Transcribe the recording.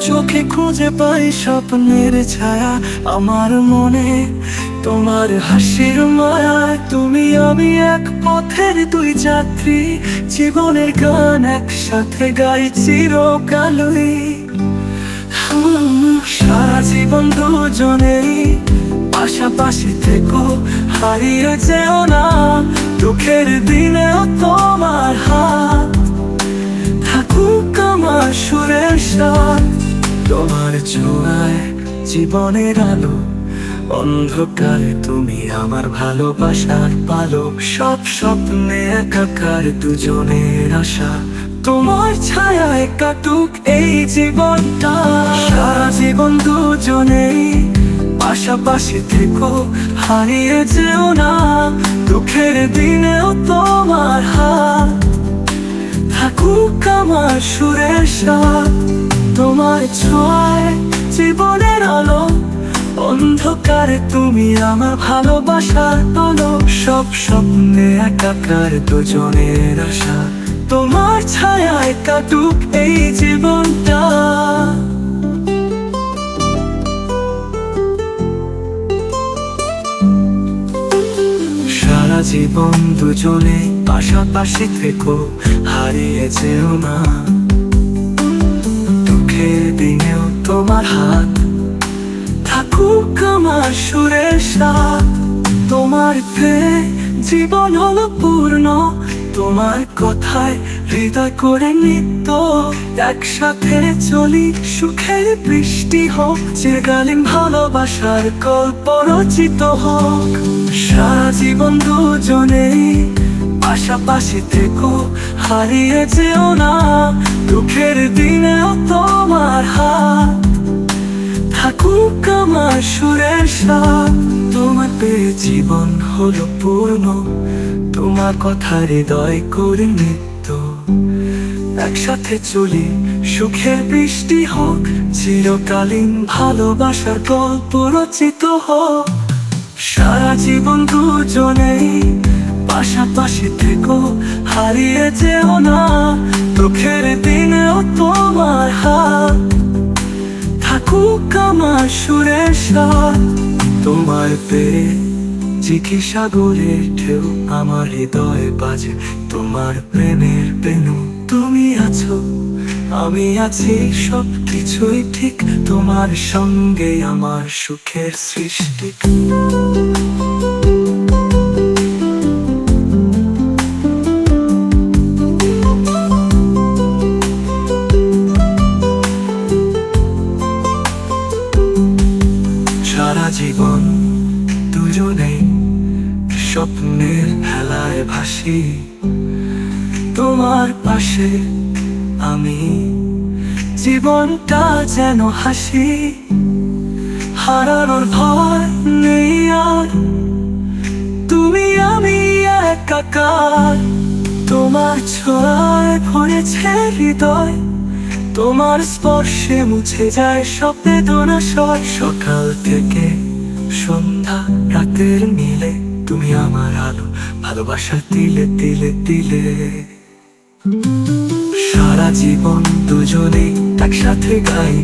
চোখে খুঁজে পাই স্বপ্নের ছায়া। আমার মনে তোমার হাসির মায়া। তুমি আমি এক পথের দুই যাত্রী। জীবনের গান একসাথে গাই চিরকালই। সারা জীবন দুজনেই পাশাপাশি থেকো, হারিয়ে যেও না। দুঃখের দিনেও তোমার হাত। থাকুক আমার সুরের সাথ তোমার ছোঁয়ায় জীবনের আলো, অন্ধকারে তুমি আমার ভালোবাসার পালক। সব স্বপ্নে একাকার দুজনের আশা, তোমার ছায়ায় কাটুক এই জীবনটা। সারা জীবন দুজনেই পাশাপাশি থেকো, হারিয়ে যেও না, দুঃখের দিনেও তোমার হাত। থাকুক আমার সাথ তোমার ছোঁয়ায় জীবনের আলো। অন্ধকারে তুমি আমার ভালোবাসার আলো। সব স্বপ্নে একাকার দুজনের আশা। তোমার ছায়ায় কাটুক এই জীবনটা। সারা জীবন দুজনে পাশাপাশি থেকো, হারিয়ে যেও না। তোমার হাত থাকুক আমার তোমার জীবন হলো পূর্ণ। তোমার কথায় হৃদয় করে নিত্য। একসাথে চলি সুখের বৃষ্টি হোক চিরকালীন ভালোবাসার গল্প রচিত হোক। সারা জীবন দুজনেই পাশাপাশি থেকো, হারিয়ে যেও না। দুঃখের দিনেও তোমার হাত। থাকুক আমার সুরের সাথ তোমার পেয়ে জীবন হলো পূর্ণ। তোমার কথা হৃদয় করে নিত্য। একসাথে চলি সুখের বৃষ্টি হোক, চিরকালীন ভালোবাসার গল্প রচিত হোক। সারা জীবন দুজনেই পাশাপাশি থেকো, হারিয়ে যেও না। দুঃখের দিনেও তোমার হাত থাকুক আমার সাথ তোমার পেয়ে জিকি সাগরের ঢেউ আমার হৃদয় বাজে। তোমার প্রেমের পেনু তুমি আছো, আমি আছি সব কিছুই ঠিক। তোমার সঙ্গে আমার সুখের সৃষ্টি। জীবন দুজনেই স্বপ্নের খেলায় ভাসি। তোমার পাশে আমি জীবনটা যেন হাসি। হারানোর ভয় নেই আর তুমি আমি একাকার। তোমার ছোঁয়ায় ভরেছে হৃদয় তোমার স্পর্শে মুছে যায় সব বেদনা সকাল থেকে সন্ধ্যা, রাতের মিলে তুমি আমার আলো, ভালোবাসা দিলে দিলে দিলে সারা জীবন দুজনে একসাথে গাই।